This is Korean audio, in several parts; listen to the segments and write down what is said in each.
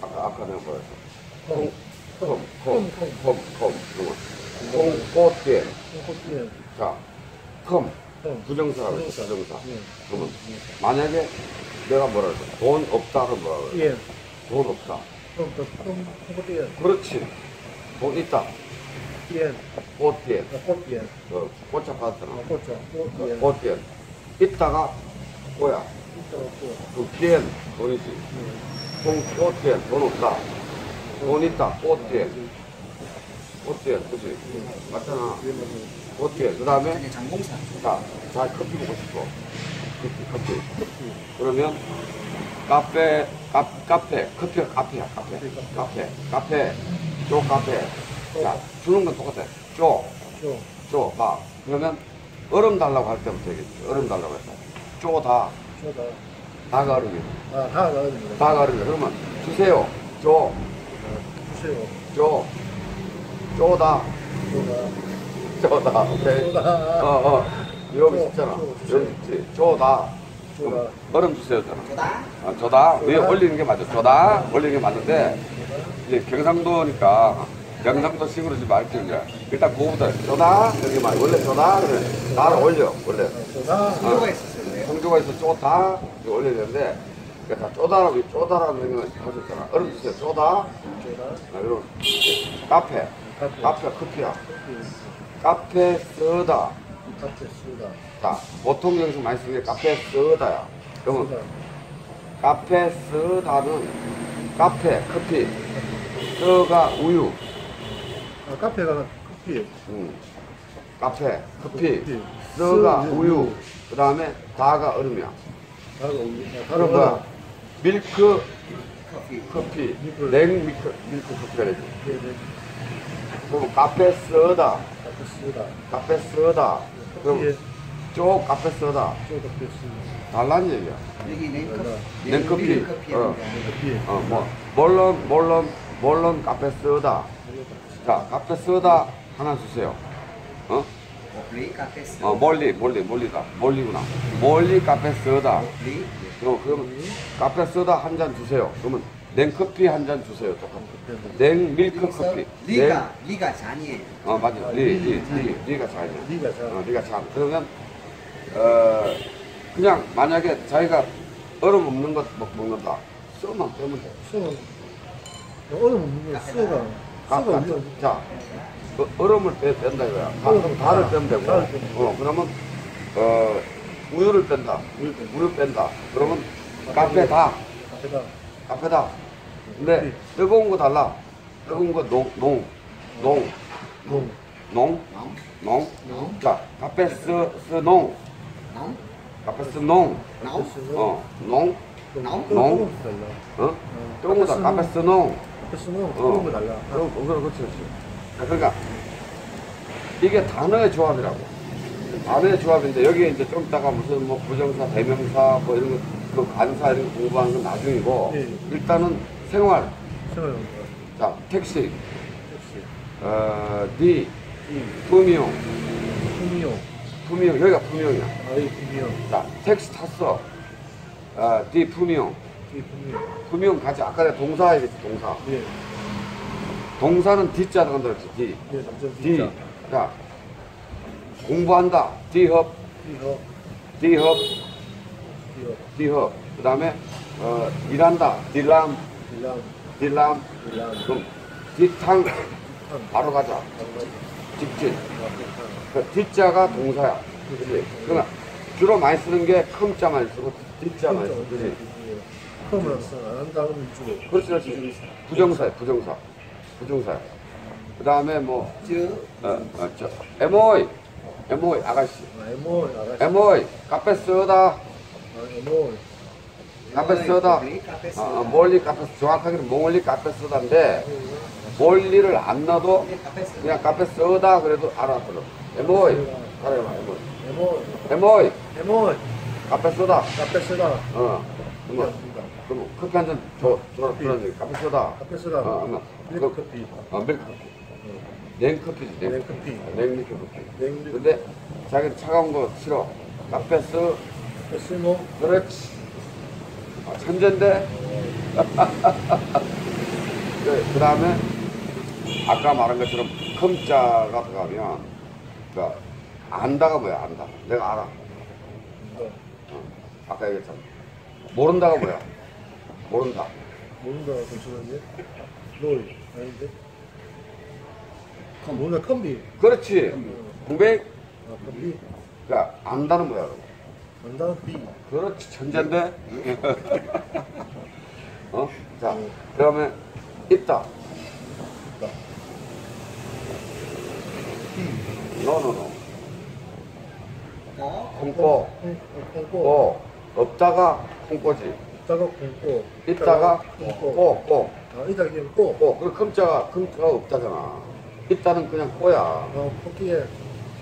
아까 아까 내가 뭐랬어? 통, 톰, 통, 톰, 통. 톰, 톰. 그러면 통꽃대. 꽃게, 자, 톰. 통. 부정사가 그랬어, 부정사. 예. 그러면 만약에 내가 뭐라 그래? 돈 없다는 뭐라 그래? 예. 돈 없다. 통, 통, 통, 꽃게, 그렇지. 돈 있다. 예. 꽃대. 꽃게, 그 꽃차 받았잖아. 꽃자, 꽃게. 꽃대. 있다가 뭐야? 있어갖고, 그 기엔 돈이지. 예. 돈 꽃대 돈 없다. 돈 있다. 꽃대. 꽃대 그지? 맞잖아. 예, 맞아요. 꽃대. 그 다음에 장공사. 자, 자 커피 먹고 싶어. 커피, 커피. 그러면 카페, 카, 카페, 커피가 카페야, 카페. 카페, 카페, 쪼 카페. 자, 주는 건 똑같아. 쪼, 저, 쪼, 봐. 그러면 얼음 달라고 할 때부터 되겠지. 얼음 달라고 했다. 쪼 다, 저다. 다가 얼음이야. 아, 다 나가집니다. 다가 얼음이야. 그러면 주세요. 쪼, 주세요. 쪼, 쪼다, 저다. 쪼다. 오케이. 쪼다. 어, 어. 여기 쪼, 있잖아. 쪼 주세요. 여기 있지. 쪼다. 쪼다. 얼음 주세요 잖아. 저다. 아, 저다. 위에. 올리는 게 맞아. 저다. 올리는 게 맞는데, 이제 경상도니까, 경상도 식으로 지금 말지 이제. 일단 그거부터, 저다. 여기 말, 원래 저다. 그래. 나를 올려, 원래. 저다. 성조가 있었어 요. 성조가 있어, 쪼다. 올려야 되는데, 그러니까 다 쪼다라고, 쪼다라는 걸 하셨잖아. 얼음 주세요. 쪼다. 저다. 아, 그리고, 카페. 카페. 카페, 커피야. 커피. 카페 쓰다. 카페 쓰다. 자, 보통 여기서 많이 쓰는 게 카페 쓰다야. 그러면. 카페 쓰다는 카페, 커피, 쓰가 우유, 아, 카페가 커피. 음, 카페, 커피, 커피, 쓰가 쓰, 우유, 우유. 그 다음에 다가 얼음이야. 다가 우유. 아, 그럼 뭐야? 밀크 커피. 커피, 밀크. 냉 밀크, 밀크 커피가 되지. 예, 네. 그럼 카페 쓰다, 카페 쓰다. 카페 쓰다, 커피에 그럼 쪼 카페 쓰다. 쪼 카페 쓰다. 달란 얘기야. 여기 냉커피. 냉커피. 커피. 어. 커피. 어, 뭐, 몰론, 몰론, 몰론 카페 쓰다. 자, 카페 쓰다 하나 주세요. 어? 블리 카페 스. 어, 멀리, 멀리, 멀리다. 멀리구나. 멀리 카페 쓰다. 어, 그러면 카페 쓰다 한 잔 주세요. 그러면 냉커피 한 잔 주세요. 똑같아. 냉 밀크 커피. 리가 리가 잔이에요. 어, 맞아. 리, 리, 리, 리가 잘해. 니가 잘. 어, 리가 잘. 그러면, 어, 그냥 만약에 자기가 얼음 없는 것 먹- 먹는다. 쏘만 빼면 돼. 수는 얼음 없는 게 수가 가- 수가 가- 없는 자, 어, 얼음을 빼, 뺀다 이거야. 다, 얼음, 달을 다. 빼면 되고. 어, 그러면, 어, 우유를 뺀다. 우유 뺀다. 우유 뺀다. 그러면 카페다. 카페다. 카페다. 근데 네. 뜨거운 거 달라. 뜨거운 거 농, 농, 농, 뭐 농, 농. 농. 농. 자, 카페 스, 스 농. 농. 카페 스 농. 농. 어, 농. 농. 농. 달라. 어? 뜨거운 거다. 카페 스 농. 어. 뜨거운 거 달라. 그럼, 어, 그럼, 그렇지, 그렇지. 자, 그러니까, 이게 단어의 조합이라고. 단어의 조합인데, 여기에 이제 좀 이따가 무슨 뭐 부정사, 대명사, 뭐 이런 거, 그 관사 이런 거 공부하는 건 나중이고, 예. 일단은 생활. 생활용 거. 자, 택시, 택시. 어, 디, 이 품용, 품이용. 품용, 여기가 품용이야. 아 이 품이용. 자, 택시 탔어. 어, 디, 품용. 이 품이용. 품용 같이, 아까 내가 동사 얘기했지, 동사. 예. 동사는 D자 들어간다 그랬지, D. 예. D. 자, 공부한다. D협, D협, 이거 D협. 그 다음에, 어, 일한다. 딜람, 딜람. 그럼, D탕. 한. 바로 가자. 직진. 가자. 그 D자가 동사야. 그지? 그러나, 주로 많이 쓰는 게 큼자 많이 쓰고, D자 많이 쓰고? 그러면 안 한다 그러면 주고. 그렇지, 그렇지. 부정사야, 부정사. 부정사야. 그 다음에 뭐, 저 어, 어, 저, MOI. MOI, 아가씨. 아, 에모 아가씨. MOI, 카페 쓰다. 아, 에모. 카페 쓰다. 블리 카페 스. 어, 어, 멀리 카페, 정확하게는 멀리 카페 쓰다인데, 멀리를 안 스. 그냥 카페 쓰다 그래도 알아들어. MOI. 알아봐, MOI. 에모. MOI, 에모. 카페 쓰다. 카페 쓰다. 어. 그러면, 그럼 커피 한 잔 줘, 줘, 그런 얘기. 카페 쓰다. 카페 쓰다. 어, 어머. 밀크 그, 커피. 어, 밀크 커피. 냉커피지, 냉. 냉커피. 냉밀크 커피. 냉밀크. 근데 자기는 차가운 거 싫어. 카페 쓰, 카페 쓰노. 그렇지. 아, 천재인데? 그 다음에 아까 말한 것처럼 컴자가 들어가면 그 안다가 뭐야 안다 내가 알아 뭐, 어, 아까 얘기했잖아 모른다가 뭐야 모른다 뭔가 잠시만요. 로이 아닌데? 뭔가 컴비. 그렇지 공백 아 컴비. 그러니까 안다는 뭐야 안다 비. 그렇지 천재인데 어? 자 그다음에 있다 있다. 비. 노노노 어? 콩꼬 콩꼬. 꼬 없다가 콩꼬지 있다가 콩꼬. 있다가 콩꼬. 꼬꼬 아 이다 그냥 꼬. 꼬 그럼 금자가 금자가 없다잖아 있다는 그냥 꼬야 아 코끼에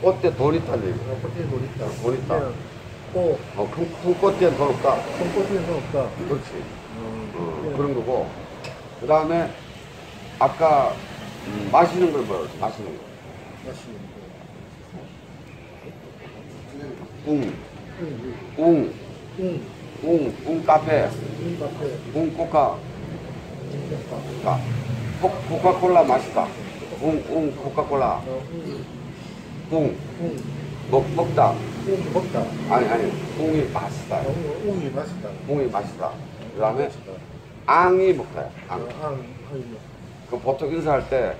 꽃대 돈 있다는 얘기 아 코끼에 돈 있다. 돈 있다. 꼬. 어, 큰, 큰 꽃대는 돈 없다 콩꼬띠는 돈 없다. 그렇지 어, 어, 그냥 그런 거고 그 다음에 아까 음, 마시는 걸 뭐야 마시는 거 맛있는 거. 웅, 응. 웅, 응. 카페, 응 카페. 웅 코카, 응 카페. 자, 코, 코카콜라 맛있다. 웅, 웅, 코카콜라, 어, 응. 웅, 응. 먹, 먹다. 응 먹다. 아니, 아니, 웅이 맛있다. 어, 웅이 맛있다. 웅이 맛있다. 그 다음에. 앙이 먹다. 어, 앙. 앙. 그 보통 인사할 때,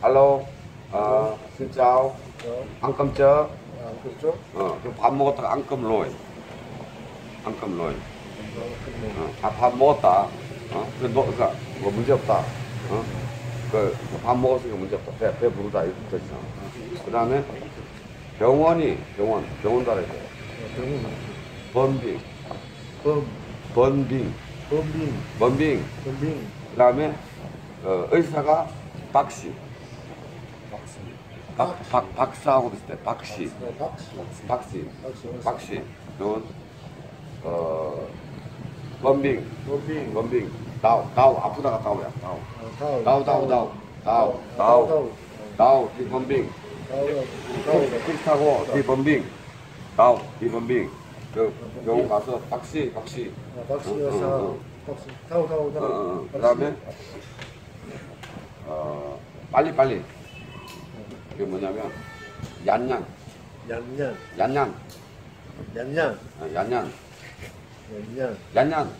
할로, 어, 진짜오, 어, 앙컴쩌, 아, 그렇죠? 어, 그밥 먹었다가 앙컴 로이. 앙컴 로이. 어, 어, 아, 밥 먹었다. 어? 그, 너, 그니까, 뭐, 문제 없다. 어? 그, 밥 먹었으니까 문제 없다. 배, 배 부르다. 이렇게 있어. 그 다음에, 병원이, 병원, 병원 달아야 돼. 어, 병원 번빙, 범, 번빙, 범빙, 번빙. 범빙, 그 다음에, 어, 의사가 박씨. 박, 박, 박사하고 비슷해. 박씨. 어, 박씨, 박씨. 박씨, 박씨. 이건, 어, 번빙, 범빙, 번빙. 다우, 다우. 아프다가 다우야. 다우. 어, 다우, 다우, 다우. 다우, 다우. 다우, 다우. 다우, 다우, 픽하고 디번빙. 다우. 그 병원 가서. 아, 박씨 어, 여사. 박씨, 다우, 다우, 어, 다우. 어, 어. 박씨. 그다음에 어, 빨리 빨리. 그게 뭐냐면 얀양, 얀양, 얀양, 어, 얀양, 얀양, 얀양.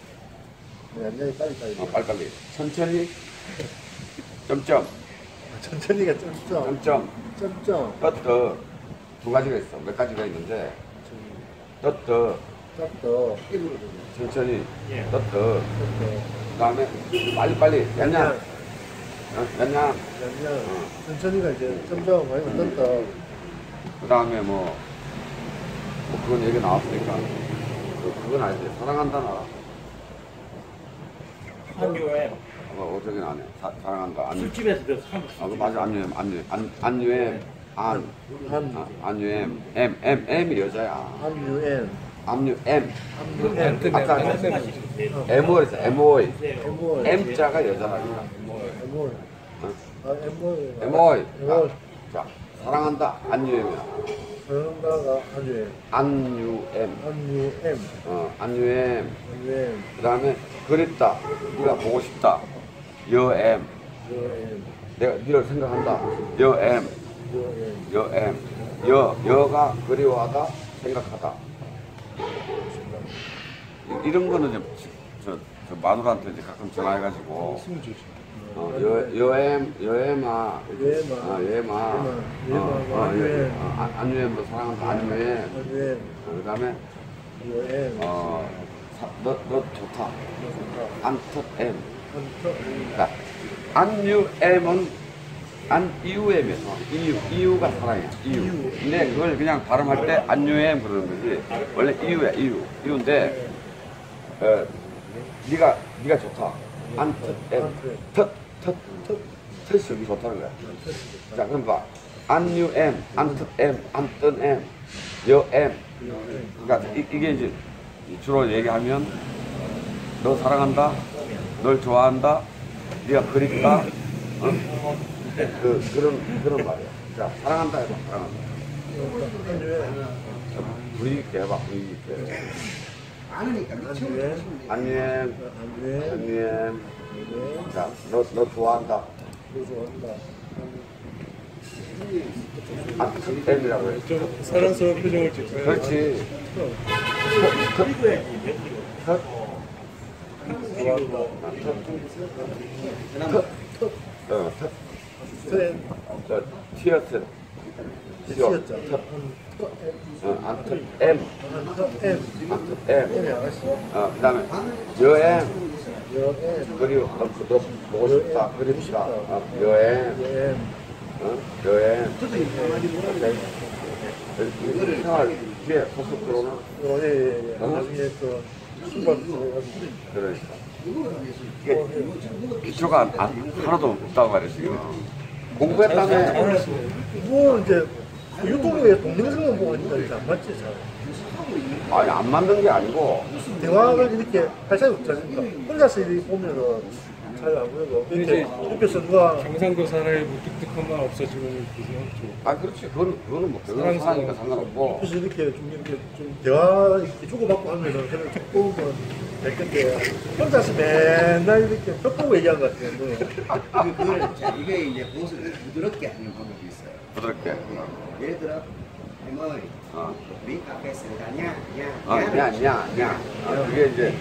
얀양이 빨리 빨리. 어, 빨리 빨리. 천천히. 점점, 아, 천천히가 점점, 점점. 점점, 떠떠. 두 가지가 있어. 몇 가지가 있는데 떠떠. 짭더, 천천히. 떠떠. 짭더, 그다음에 빨리 빨리. 얀양, 어, 얀양. 얀양. 천천히가 이제 점점 아니면 떴다. 그 다음에 뭐, 뭐 그건 얘기 나왔으니까. 그, 그건 알지. 사랑한다는 알아. 한교에 어, 어쩌긴 안 해. 사, 사랑한다. 안, 술집에서 한국 아, 그. 맞아. 안유엠, 안유엠. 안, 안유엠. 안. 한, 아, 안유엠. M, M, M이 여자야. 한유엔, 안유엠. 한유엔, 아까 MO 했어. MOI. 엠볼, M자가 여자라니까. 엠볼, 어? 아 엠볼, MOI. 엠볼, 자, 사랑한다. 안유엠이야. 사랑가가 한유엔, 안유엠. 한유엠, 어, 안유엠. 한유엔, 그 다음에 그립다. 네가 보고 싶다. 여엠. 유엔, 내가 네를 생각한다. 여엠. 유엔, 여엠. 여, 여가 그리워하다. 생각하다. 이- 이런 거는 이제 저, 저 마누라한테 이제 가끔 전화해가지고. 어, 여, 여엠, 여엠아. 여엠아. 어, 여엠아. 여엠아, 어, 어, 안유엠. 어, 안- 안유엠도 사랑한다. 안유엠. 한유엔, 어, 그 다음에, 유엔, 어, 사- 너, 너 좋다. 안터엠. 자, 안유엠은 안이유엠이에요. 이유, 이유가 사랑이에요. 이유. 근데 그걸 그냥 발음할 때 안유엠 그러는 거지. 원래 이유야, 이유. 이유인데, 어, 네가 네가 좋다. 안터 엠. 텄, 텄, 텄, 텄이 좋다는 거야. 자, 그럼 봐. 안유엠, 안터엠, 안뜬엠, 여엠. 그러니까 이, 이게 이제 주로 얘기하면 너 사랑한다, 널 좋아한다, 네가 그립다, 어? 그 그런 그런 말이야. 자, 사랑한다 해봐, 사랑한다. 자, 분위기 있게 해봐, 분위기 있게. 안유엠, 안유엠, 네. 자, 너, 너 좋아한다. 너무 좋아한다. 아, M이라고 해. 좀 사랑스러운 표정을 짓고요. 그렇지. 컷. 좋아한다. 그다음 어, 컷. 저, 티어트. 티어자. 어, 안트 M. M, 안트 M. M 아가씨. 어, 그 다음에 여행. 여행, 그리고 어, 너 보고 싶다. 싶다. 어, 여행. 어? 여행. 이거를 생활 뒤에 소속 들어오나? 어, 예, 예, 예. 나중에 그 신발 들어가지고. 그러니까. 이게 기초가 안- 안- 하나도 없다고 말이야, 지금. 공부했다며. 뭐 이제 유튜브에 동영상만 보고 안 맞지 잘. 아니, 안 만든 게 아니고. 대화를 이렇게 할 사람이 없잖아요. 혼자서 이렇게 보면은 잘안 보이고 이렇게 옆에서 누가 경상도사의 무뚝뚝한 말 없어지면 그냥 아, 그렇지. 그건, 그거는 뭐, 사랑스러워. 사니까 상관없고. 옆에서 이렇게 좀 이렇게 좀 대화 이렇게 주고받고 하면은 그냥 조금은 될 건데 혼자서 맨날 이렇게 벽 보고 얘기하는 것 같아요. 뭐. 그- 그걸 자 이게 이제 보습을 부드럽게 하는 방법이 있어요. 부드럽게. 예를 들어 에머리 어. 카페에서 가냐 어, 냐 냐, 냐, 냐. 어, 그게 이제,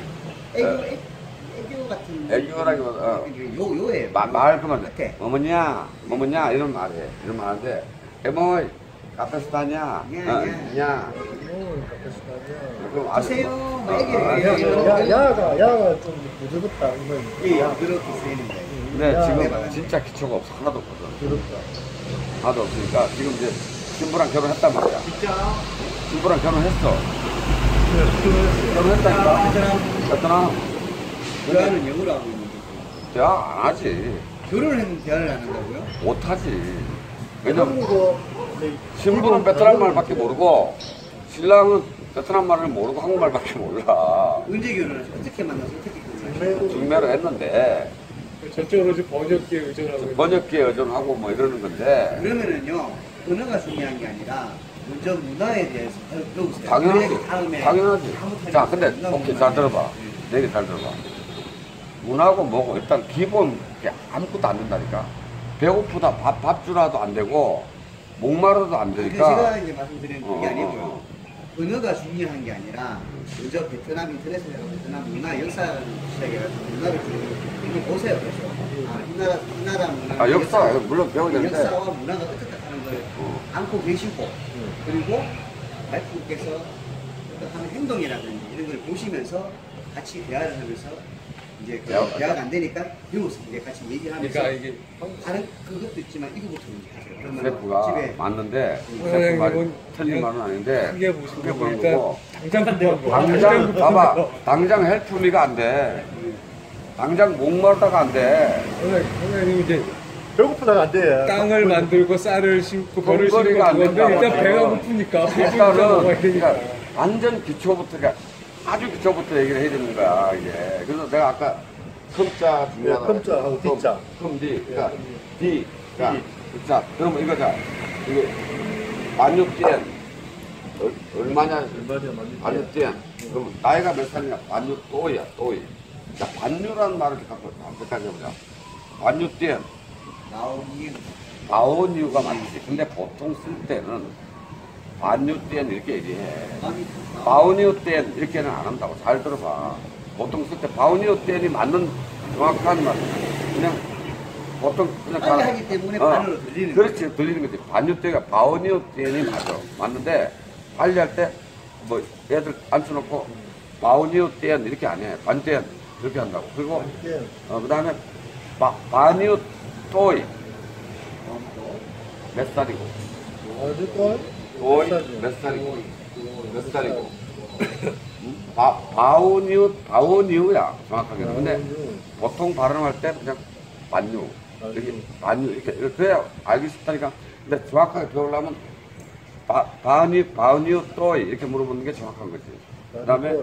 애교 애- 애교 같은 애교라기보다, 어. 요 요에 마, 말 그만 돼. 뭐뭐냐, 뭐뭐냐, 이런 말 해. 이런 말 하는데, 에모이, 카페스 다냐, 냐, 어, 냐. 냐. 뭐. 그럼 어, 막 어, 어. 야, 야가 야가 좀 부드럽다 이런 예, 그렇게 쓰이는 거예요. 근데 야, 지금 진짜 기초가 없어. 하나도 없거든. 부드럽다. 하나도 없으니까 지금 이제 신부랑 결혼했단 말이야. 진짜 신부랑 결혼했어. 부드럽어요. 결혼했다니까. 했더나? 대화는 영어로 하고 있는데 대화 안 하지. 결혼을 했는데 대화를 안 한다고요? 못 하지. 왜냐면 한국어 이제 신부는 베트남 말밖에 모르고 신랑은 베트남 말을 모르고 한국말밖에 몰라. 언제 결혼하셨어요? 어떻게 만나서 어떻게 결혼하셨어요? 중매로 중매를 했는데 전적으로 번역기에 의존하고 있는 번역기에 의존하고 뭐 이러는 건데 그러면은요 언어가 중요한 게 아니라 먼저 문화에 대해서 배우세요. 당연하지. 당연하지. 자, 근데 오케이 잘 들어봐. 대해서. 내 얘기 잘 들어봐. 문하고 뭐고 일단 기본 게 아무것도 안 된다니까. 배고프다 밥, 밥 주라도 안 되고 목마르도 안 그러니까 제가 되니까. 이제 말씀드리는 어, 게 어, 아니고요. 어. 언어가 중요한 게 아니라 먼저 베트남 인터넷에 가서 베트남 문화 역사 시작해가지고 문화를 좀 이렇게 보세요. 그래서 아, 이 나라 이 나라 문화 아 역사 물론 배워야 되는데 역사와 문화가 어떻게 걸 어. 안고 계시고 그리고 와이프께서 하는 행동이라든지 이런 걸 보시면서 같이 대화를 하면서 이제 그 대화가 대화가 안 되니까 배워서 이제 같이 얘기하면서 그러니까 이게 다른 그것도 있지만 이거부터 이제 하세요. 그러면 집에 맞는데 사장님은 셰프가 틀린 말은 아닌데 크게 보시고 크게 보는 거고 당장. 당장 봐봐 당장 헬프미가 안 돼. 당장 목마르다가 안 돼. 선생님 이제 배고프다가 안 돼. 땅을 만들고 쌀을 심고 벌을 심고 안 된다고 일단 배가. 고프니까 일단은. 그러니까 완전 기초부터 그러니까 아주 기초부터 얘기를 해야 되는 거야 이게 그래서 내가 아까 컴자 중요하다 네, 컴자하고 컴, D자. 컴디 그러니까 네, D 자. 자 그러면 이거 자 이거 만육띠엔 얼마냐 얼마냐. 반유띠엔 그럼 나이가 몇 살이냐 반유 또이야 또이 자 반유라는 말을 갖고 한번까지 해보자 반유띠엔 나오기 나온 이유가 맞지. 근데 보통 쓸 때는 반유띠엔 이렇게 얘기해. 바우니오 땐 이렇게는 안 한다고. 잘 들어봐. 보통 쓸 때 바우니오 땐이 맞는 정확한 말. 그냥 보통 그냥 빨리 다- 하기 때문에 어, 반으로 들리는 그렇지. 들리는 거지. 반유 때가 바우니오 땐이 맞아. 맞는데 빨리 할 때 뭐 애들 앉혀놓고 바우니오 땐 이렇게 안해. 반땐 이렇게 한다고. 그리고 예. 어, 그 다음에 바니오 또이 몇 살이고? 또이 몇 살이고 몇 살이고 바, 바오니우, 바오니우야, 정확하게는. 근데 보통 발음할 때 그냥 반유. 이렇게, 반유, 이렇게, 이렇게 알기 쉽다니까. 근데 정확하게 배우려면 바, 바니, 바오니우 또이 이렇게 물어보는 게 정확한 거지. 그 다음에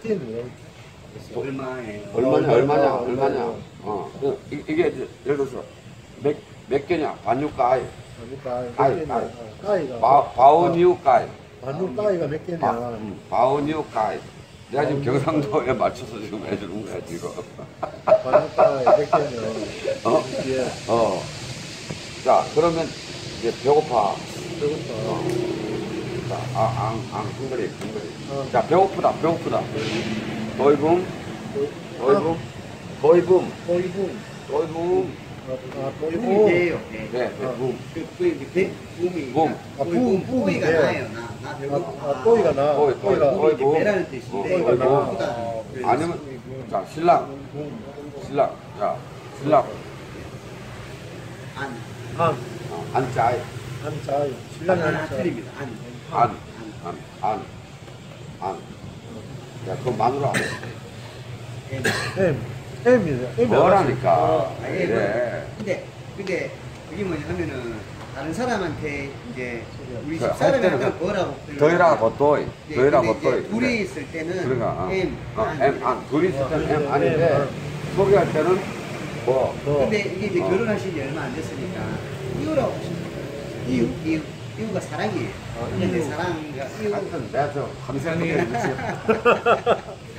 뛰는 얼마에 얼마냐, 얼마냐, 얼마냐. 얼마냐. 어, 그, 이- 이게 이제 예를 들어서 몇, 몇 개냐, 반유 까이, 까이, 까이, 까이. 까이가. 바, 바오니우 까이. 반죽 까이가 몇 바, 개냐. 음, 바오니우 까이. 내가 지금 경상도에 맞춰서 지금 해주는 거야 지금. 바닷가에 백개는 어? 예, 어. 자 그러면 이제 배고파. 배고파. 자, 아, 앙, 앙, 헝그리, 헝그리. 어. 자, 배고프다, 배고프다. 도이붐, 도이붐, 도이붐, 또이붐. 도이붐. 아, 붐이 또이붐. 돼요. 네. 네, 네, 붐. 그, 그, 이제 배, 붐이. 붐. 아, 붐, 붐, 붐이가 붐인데. 나요. 나, 나. 아, 아, 또이가 나. 또이, 또이, 또이가. 또이. 이제 배라는 뜻인데, 어, 이거 또이, 배고프다. 아니면, 자, 신랑, 신랑. 자, 신랑. 안. 안, 어, 안짜이. 안자이. 신랑이 안, 안 안자. 틀립니다. 안. 안, 안, 안, 안. 야, 그거 마누라. 예. M. M이네. M. 뭐라니까. 아, 예, 그래. 근데, 근데, 그게 뭐냐 하면은, 다른 사람한테 이제, 우리 그, 할 집사람한테 뭐라고. 더이라고 도이. 예, 더이라고. 이제 둘이 있을 때는, 그러니까. M. 어, 안. M, 안. 둘이 있을 때는 M 어, 아닌데, M, 소개할 때는 뭐. 뭐. 근데 이게 이제 어. 결혼하신 지 얼마 안 됐으니까 이유라고 하시는 거예요. 이유, 이유, 이유가 사랑이에요. 아, 근데 이유. 사랑과 이유. 하여튼 내가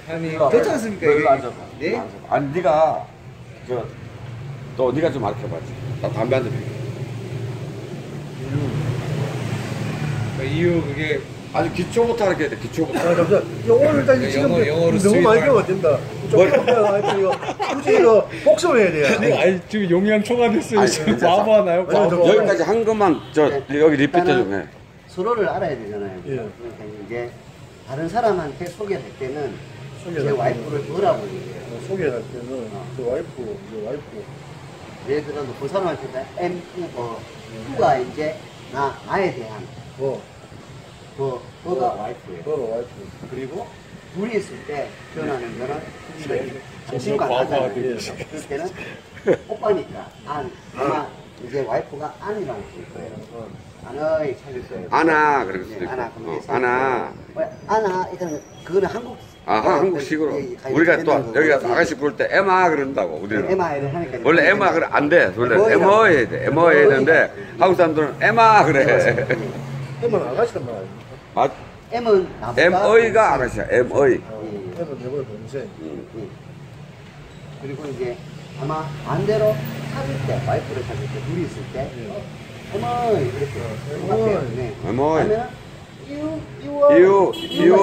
아니 그렇지 않습니까, 별로? 안 잡아. 네? 안 잡아. 아니 네가 저또 네가 좀 알려봐지. 나 담배 한 대. 피게. 그 이유 그게 아니 기초부터 알게 돼. 기초부터. 아, 잠시만. 이거 오늘 딱 영어- 지금 영어로 너무 많이. 배우면 된다. 좀 하여튼 이거 굳이 이거 복습을 해야 돼요. 아니, 아니 지금 용량 초과됐어요 아니, 지금 괜찮아. 바보 하나요 아니, 저- 여기까지 한 것만 저 여기 리피트 좀 해. 서로를 알아야 되잖아요. 예. 그러니까 이제 다른 사람한테 소개할 때는 제 때. 와이프를 뭐라고 얘기해요. 어, 소개할 때는 저 와이프, 저 와이프. 예를 들어서 그 사람한테 M, 어, U가 이제 나, 나에 대한 뭐, 그, 그가 와이프예요. 뭐 와이프. 그리고 둘이 있을 때 표현하는 거는 네. 당신과 바보 나잖아요. 그럴 때는 오빠니까 안 아마 이제 와이프가 안이라고 쓸 거예요. 어. 안의 찾을 거예요. 아나 그럴 수도 네, 있고. 아나 그럼 어, 아나. 왜, 아나 이거는 그거는 한국 아 한국식으로 예, 예, 우리가 또 가입되는 여기가 거고. 아가씨 부를 때 에마 그런다고 우리는. 에마를 하니까 원래 에마 그래 안 돼. 원래. 에머 해야 돼. 에머 해야 되는데 한국 사람들은 에마 그래. 엠은 아가씨란 말 아닙니까? 맞. M은 나보다 M의가 아가씨야. M의. 어, 예. 엠은 내보다 동생. 예. 그리고 이제 아마 반대로 찾을 때 와이프를 찾을 때 둘이 있을 때 예. 어머니 이렇게. 똑같아요. 네. 하면은 이유 이유 이유, 이유.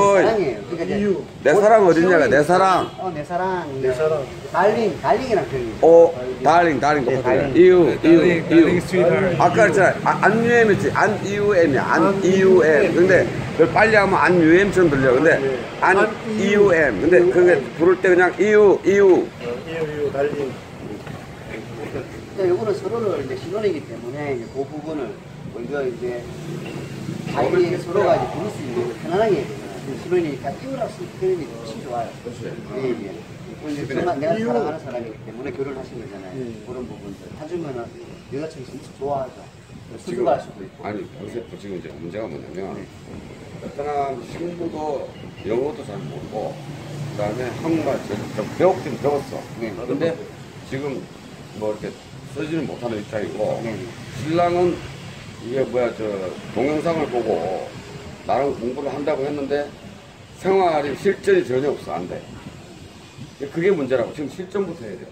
그러니까 이유. 내 사랑 어딨냐가 내 사랑. 어내 사랑 내 사랑. 달링 달링이랑 표현이 오, 달링, 달링 네, 똑같아. 달링. 이유, 이유, 달링 달링 이유. 스윗하트 아까 그랬잖아. 아, 안유엠이지. 안이유엠이야. 안이유엠. 근데 그걸 빨리 하면 안유엠처럼 들려. 근데 안이유엠. 근데 그게 부를 때 그냥 이유, 이유. 어, 이유, 이유, 달리. 그러니까 요거는 서로를 이제 신혼이기 때문에 이제 그 부분을 먼저 이제 자기 서로가 이제 부를 수 있는 걸 편안하게 되잖아요. 신혼이니까 이유라고 쓰는 표현이 훨씬 좋아요. 예, 예. 그리고 이제 정말 내가 이유. 사랑하는 사람이기 때문에 결혼하신 거잖아요. 예. 그런 부분들. 해주면은 여자친구 진짜 좋아하죠. 수도 있고. 아니, 요새 또 지금 이제 문제가 뭐냐면, 베트남 친구도 영어도 잘 모르고, 그 다음에 한국말 좀, 좀 배웠긴 배웠어. 네. 근데 지금 뭐 이렇게 쓰지는 못하는 입장이고, 네. 신랑은 이게 뭐야, 저, 동영상을 보고 나랑 공부를 한다고 했는데 생활이 실전이 전혀 없어. 안 돼. 그게 문제라고. 지금 실전부터 해야 돼.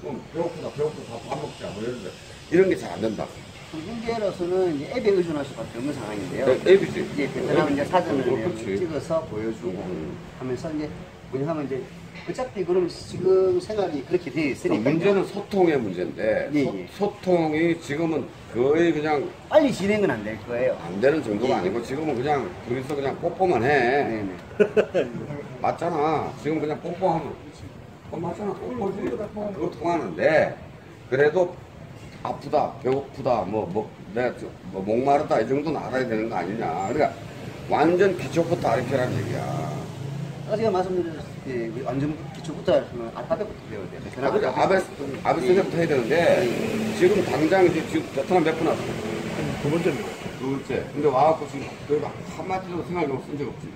그럼 배고프다, 배고프다, 밥 먹자. 뭐 이런데. 이런 게 잘 안 된다. 현재로서는 이제 앱에 의존할 수밖에 없는 상황인데요. 애- 애비지. 이제 베트남 이제 사전을 어. 찍어서 보여주고 음. 하면서 이제 뭐냐면 이제 어차피 그럼 지금 생활이 그렇게 돼 있으니까 문제는 소통의 문제인데 예, 소, 예. 소 통이 지금은 거의 그냥 빨리 진행은 안 될 거예요. 안 되는 정도가 예. 아니고 지금은 그냥 둘이서 그냥 뽀뽀만 해. 네네. 맞잖아. 지금 그냥 뽀뽀하면 어, 맞잖아. 뽀뽀지. 그거 통하는데 그래도 아프다, 배고프다, 뭐, 뭐 내가 저- 뭐 목마르다 이 정도는 알아야 되는 거 아니냐. 그러니까 완전 기초부터 가르쳐라는 얘기야. 아까 제가 말씀드렸 우리 완전 기초부터 하면 알파벳부터 배워야 돼요. 베트남 그러니까 아베 알파벳. 아베스부터 해야 되는데 지금 당장 이제 지금 베트남 몇분 왔어? 두 번째입니다. 두 번째. 근데 와갖고 지금 거의 막 한마디도 생각이 쓴적 없지.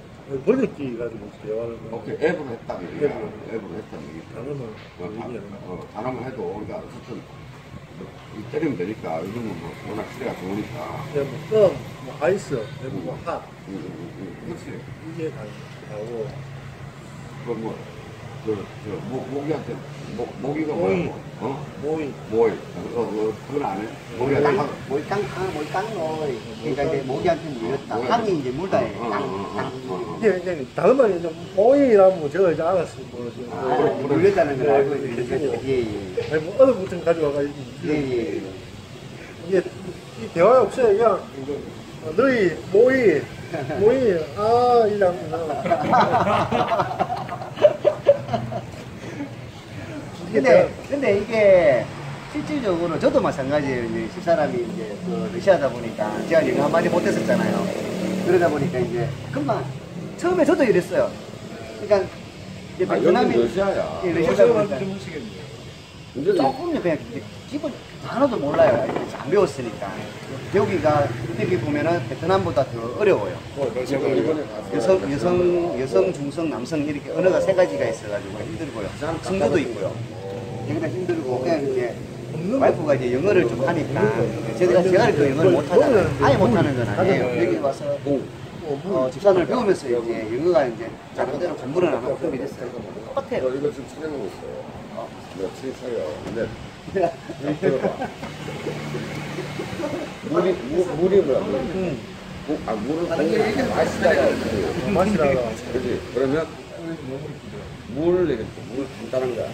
번역기 가지고 대화를. 오케이, 앱으로 얘기야. 앱으로. 앱으로 했다는 얘기. 단어는 어, 단- 어, 단어만 해도, 그러니까 어쨌든 뭐, 이 때리면 되니까, 요즘은 뭐 워낙 시대가 좋으니까. 그냥 뭐, 썸, 뭐, 아이스, 그리고 뭐, 핫. 음, 음, 음, 그렇지. 이게 다, 다고. 그뭐 저, 저, 모, 모기한테, 모, 모기가 모이. 뭐야? 어? 모이. 모이. 어, 어, 그건 안 해? 모기가 땅, 땅, 모이 땅, 아, 모이 땅을, 그러니까 이제 모기한테 물렸다. 모기. 땅이 이제 물다, 어, 해. 어, 땅, 어, 어, 땅. 어, 어. 이제 다른 말이 이제 모이라면 제가 이제 알았어요. 뭐. 아, 뭐, 물렸다는 걸 네, 알고 네, 있는 네. 거죠. 예, 예. 아니 뭐 어느 부터 가져와가지고 예, 예. 이게 이 대화에 없어요. 그냥 어, 너희 모이 모이 아 이러 면 이게 근데, 대화- 근데 이게 실질적으로 저도 마찬가지예요. 이제 집사람이 이제 그 러시아다 보니까 제가 영어 한마디 못했었잖아요. 그러다 보니까 이제 금방 처음에 저도 이랬어요. 그러니까 이제 아, 베트남이 러시아야. 예, 러시아다 보니까. 근데 조금요 그냥 이제 기본 단어도 몰라요. 안 배웠으니까. 여기가 여기 보면은 베트남보다 더 어려워요. 가서 여성, 여성, 여성, 중성, 남성 이렇게 언어가 세 가지가 있어가지고 힘들고요. 승부도 있고요. 여기다 힘들고 그냥 이제 와이프가 이제 영어를 좀 하니까 제가 제가 그 영어를 못하잖아요. 아예 못하는 건 아니에요. 여기 와서 어, 집사람을 배우면서 이제 영어가 이제 자기대로 공부를 안 하고 그렇게 됐어요. 똑같아요. 너 이거 지금 촬영하고 있어. 내가 지금 촬영. 근데. 물이 물, 물이 뭐야? 물. 물, 아 물을 공부 마시다가. 마시다가 그지. 그러면 물을 내겠지. 물 간단한 거야.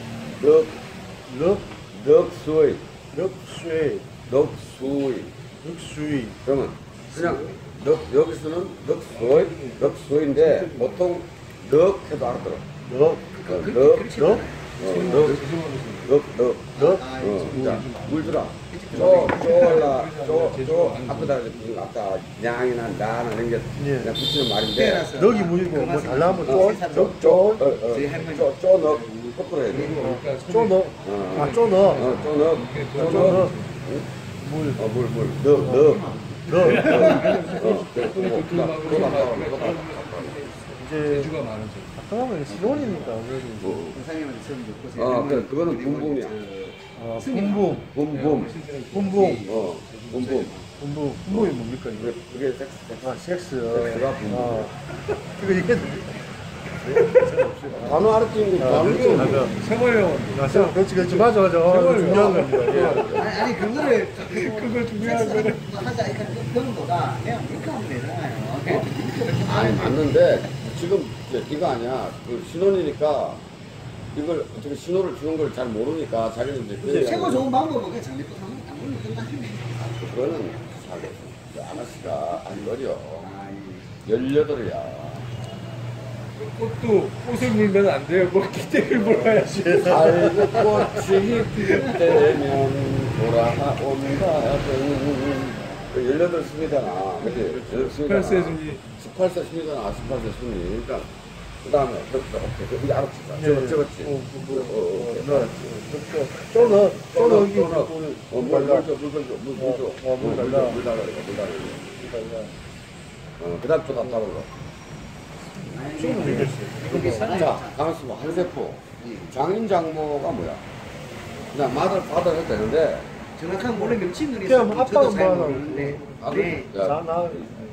넉, 럭넉 수이, 럭쇠 넉 수이. 럭수이. 그러면 그냥 넉 여기서는 넉 수이, 넉 수인데 보통 넉 해도 알아들어. 럭 어, 넉, 럭 어, 넉, 넉, 넉. 럭 넣, 거꾸로 해야 돼. 쪼넣 어. 아 쪼넣 어, 쪼 넣, 쪼 쪼넣 넣. 물 어, 물, 물, 넣, 넣. 럭 어, 그거 나와, 그거 나와. 이제. 아까는 신혼이니까 그래도 어, 선생님한테 처음 듣고 어, 그래, 그거는 붐붐이야. 아 붐붐 붐붐. 붐붐 어, 붐붐. 붐붐 붐붐이 뭡니까 이게 그게, 섹스, 섹스. 아 섹스 섹스가 붐붐. 아 이거 이게 단어 알았지, 단어 알았지. 아, 생활 영어. 아, 생- 그렇지 그렇지 맞아 맞아. 어, 중요한 겁니다. 예. 아니, 아니 그거를 그걸 중요한 거는 하자 이렇게 그런 거가 그냥 이렇게 하면 되잖아요. 아니 맞는데 지금 이거 아니야. 그 신혼이니까 이걸 어떻게 신호를 주는 걸 잘 모르니까 자기는 이제 그 최고 좋은 방법은 그냥 장례 하면 안 물면 끝나네. 그거는 잘 아가씨가 안 어려 열여덟이야 꽃도 꽃을 물면 안 돼요. 뭐 기대를 물어야지. 알고 꽃이 필 때면 돌아온다든 그 열여덟 순이잖아 그치? 열여덟 순이잖아 18세 순이. 18세 순이잖아 18세 순이 그러니까 그 다음에 오케이 그 알았지 예. 적었지 어, 그, 어, 어, 오케이. 어, 쪼넣 쪼넣 여기 쪼넣. 물 어, 물, 물 줘, 물 줘, 물, 물 줘. 어, 물물 달라. 줘, 물 달라, 물. 어, 그 다음 또 답답한 거. 좀 되겠어요 자, 가만있어 봐. 한세포. 장인 장모가 뭐야? 그냥 마들, 파들 해도 되는데, 정확한 원래 명칭은 있어요. 뭐 아빠가 잘 뭐. 아, 네. 그, 야, 자나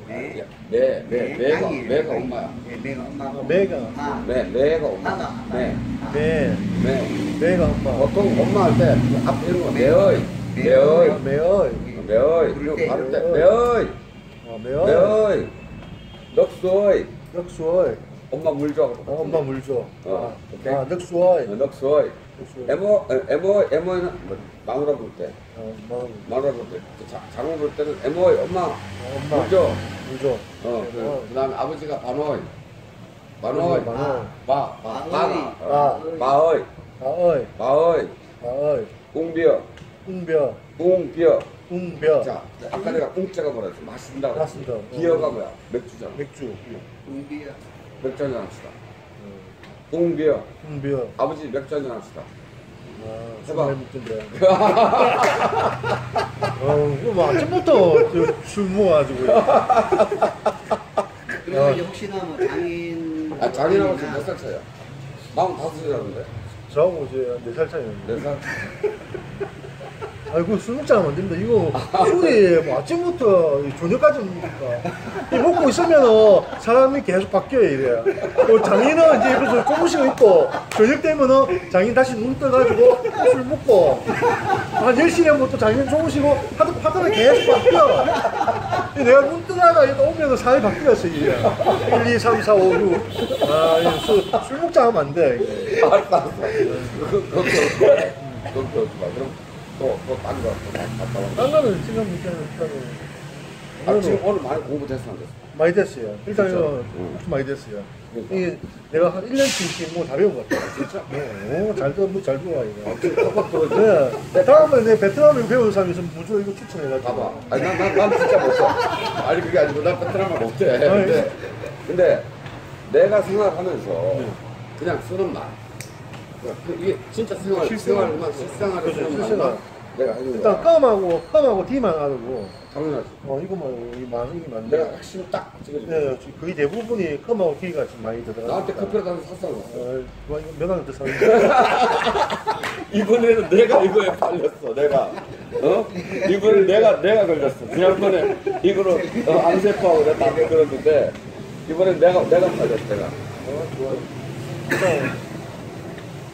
네. 야, 매, 매, 매가. 매가 엄마야. 네, 매가 엄마고. 매가. 아, 매, 매가 엄마. 매, 매 매. 매가 엄마 보통 엄마 할 때, 앞에 있는 거, 매의, 매의, 아, 매어이 매의. 이거 바를 때, 매의, 아 매어이 매의, 넉수의, 넉수어이 엄마 물 줘. 어, 엄마 물 줘. 어, 아, 오케이. 아, 넉수어이. 넉수의. 넉수어이. 에모, 에모, 에모는 뭐, 마누라 볼 때, 어, 엄마, 마누라 볼 때, 자, 장모 볼 때는 에모의 엄마, 어, 엄마. 물 줘. 어, 그, 어. 그 다음에 아버지가 반호의, 반호의. 바, 바, 바가, 바. 어, 바의, 아어이. 바의, 아어이. 웅비어, 웅벼. 웅비어. 웅벼. 자, 아까 내가 웅자가 뭐라 했어? 마신다. 맞습니다. 어. 비어가 뭐야? 맥주잖아. 맥주. 공비야. 맥주 한잔 합시다. 웅비어. 웅벼. 아버지 맥주 한잔 합시다. 아, 해봐. 어, 그거 뭐 아침부터 저술 먹어가지고. 그리고 이제 혹시나 뭐 장인. 아, 장인하고 지금 몇살 차이야? 마흔 다섯이라는데. 저하고 이제 네살 차이였는데. 네 살? 아이고 술 먹자면 안 됩니다. 이거 술이 뭐 아침부터 저녁까지 먹으니까 이 먹고 있으면은 사람이 계속 바뀌어요 이래. 뭐 장인은 이제 옆에서 조금씩 있고 저녁 되면은 장인 다시 눈 떠가지고 술 먹고 한 10시 되면 또 장인 조금씩고 하도 파트가 계속 바뀌어. 내가 눈 뜨다가 이거 오면은 사람이 바뀌었어 이게. 1, 2, 3, 4, 5, 6. 아, 이거 술, 술 먹자 하면 안 돼. 알았어, 알았어. 그거, 그거, 그거, 그거, 마 그럼 또, 또, 딴 거, 또 갔다 와. 딴 거는 지금 일단은 아, 지금 오늘 많이 공부 됐어, 안 됐어? 많이 됐어요. 일단? 이거 응. 좀 많이 됐어요. 그러니까. 이게 내가 한 1년씩 뭐다 배운 것 같아요. 진짜? 오, 잘, 들- 뭐잘 들어와, 이거. 들어줘. 네. 다음에 내 베트남에 배운 사람이 있으면 무조건 이거 추천해가지고. 봐봐. 아니, 난, 난, 난 진짜 못해. 아니, 그게 아니고, 난 베트남말 못해. 근데, 근데, 내가 생활하면서, 그냥 쓰는 말. 그, 이게 진짜 생활, 실생활. 생활만, 실생활을 그렇죠, 쓰는 실생활. 말만 내가 하는 일단. 껌하고, 껌하고 D만 알고, 당연하지. 어, 이거만, 이 만, 이게 만 내가 핵심 딱 찍어줄게. 네, 거의 대부분이 껌하고 D가 좀 많이 들어가. 나한테 하나 샀어. 이거 몇 원을 더 사는데. 이번에는 내가 이거에 팔렸어, 내가. 어? 이번에 내가, 내가 걸렸어. 지난번에 이거로 어, 암세포하고 내가 담배 걸었는데, 이번엔 내가, 내가 팔렸어, 내가. 어, 좋아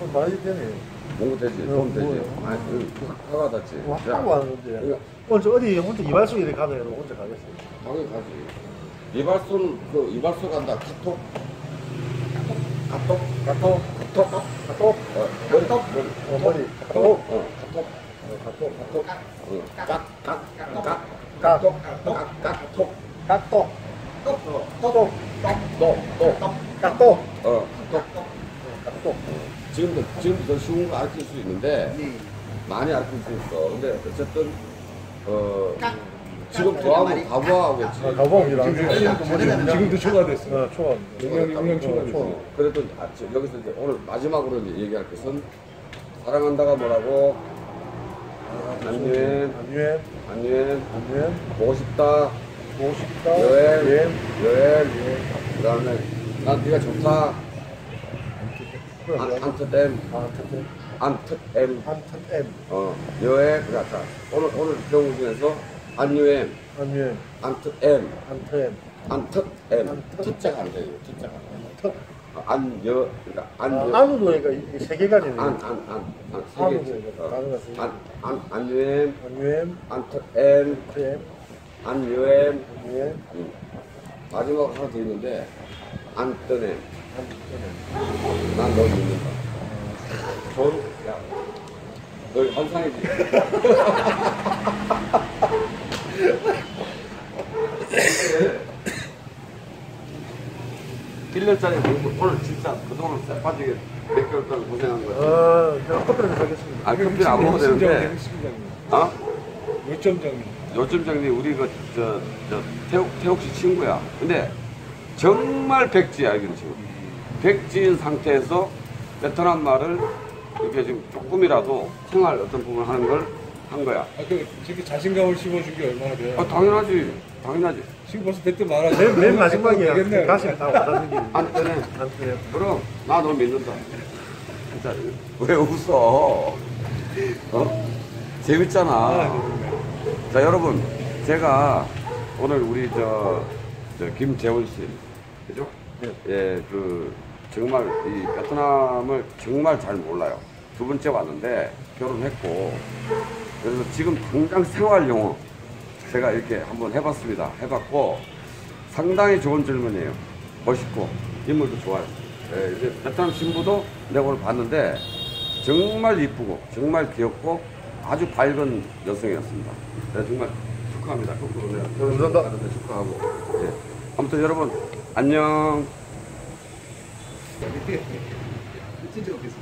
좀 많이 되네. 공부 되지, 어, 도움 되지. 뭐예요? 아니, 그, 화가 났지. 뭐 야, 하고 하는데. 오늘 저 어디 혼자 이발소 일에 가다 해도 혼자 가겠어요. 당연히 가지. 이발소는, 그, 이발소 간다. 카톡? 카톡? 카톡? 카톡? 가또, 어, 머리. 어, 머리, 가또, 어, 카톡. 카톡. 어, 깍, 깍, 깍, 깍. 깍, 카톡, 깍, 깍, 톡. 깍또, 또, 또, 또, 또. 깍또, 어, 톡. 깍또. 지금도, 지금도 더 쉬운 거 가르칠 수 있는데, 네. 많이 가르칠 수 있어. 근데 어쨌든, 어, 깍. 지금 깍 더하면 말이- 가부하겠지. 아, 가보입니다. 지금, 지금도 초과됐어. 어, 초원. 용량, 용량 초과됐어. 초원. 그래도 아, 저, 여기서 이제 오늘 마지막으로 이제 얘기할 것은 사랑한다가 뭐라고 안유엔 안유엔, 안유엔 안유엔, 보고 싶다 보고 싶다. 여행 여행. 여행 그다음에 난 네가 좋다 안-? 안트댐 아, 안트엠. 한특 M, 어 여행 그렇다 오늘 오늘 배운 것 중에서 안유엔 안유엔, 안트엠. 안트엠. 안트- 특자가 안 돼요 특자가. 특. 안여 그러니까 아, 안여 안우도 그러니까 이게 세 개가 되네. 안, 안, 안, 안, 세 안으로 개지. 이거 어. 단어가 세 개. 안, 안, 안유엔, 안유엔, 안트엠, 안유엔, 음. 마지막 하나 더 있는데, 안뜨 네. 안뜨네. 난널 믿는다. 좋은, 야, 너 환상이지? 1년짜리 공부, 오늘 진짜 그동안 쎄빠지게 몇 개월 동안 고생한 거야. 아, 제가 커피를 사겠습니다. 아, 커피는 안 먹어도 되는데. 어? 요점 장님. 요즘 장님 우리 그 저 저 태욱 태욱 씨 친구야. 근데 정말 백지야 이건 지금. 백지인 상태에서 베트남 말을 이렇게 지금 조금이라도 생활 어떤 부분 하는 걸 한 거야. 아, 그, 저렇게 자신감을 심어준 게 얼마나 돼? 아 당연하지, 당연하지. 지금 벌써 배트 말하지. 맨, 맨 마지막이야. 되겠네. 가슴 다 와닿는 게. 안 뜨네. 안 뜨네. 그럼 나 너 믿는다. 진짜 왜 웃어? 어? 재밌잖아. 자 여러분 제가 오늘 우리 저, 저 김재원 씨 그죠? 예, 그 정말 이 베트남을 정말 잘 몰라요. 두 번째 왔는데 결혼했고 그래서 지금 당장 생활 용어 제가 이렇게 한번 해봤습니다. 해봤고 상당히 좋은 질문이에요. 멋있고 인물도 좋아요. 예, 이제 베트남 신부도 내가 오늘 봤는데 정말 이쁘고 정말 귀엽고 아주 밝은 여성이었습니다. 네, 정말 축하합니다. 감사합니다. 하는데 축하하고. 예. 아무튼 여러분 안녕. 진짜 없겠습니다.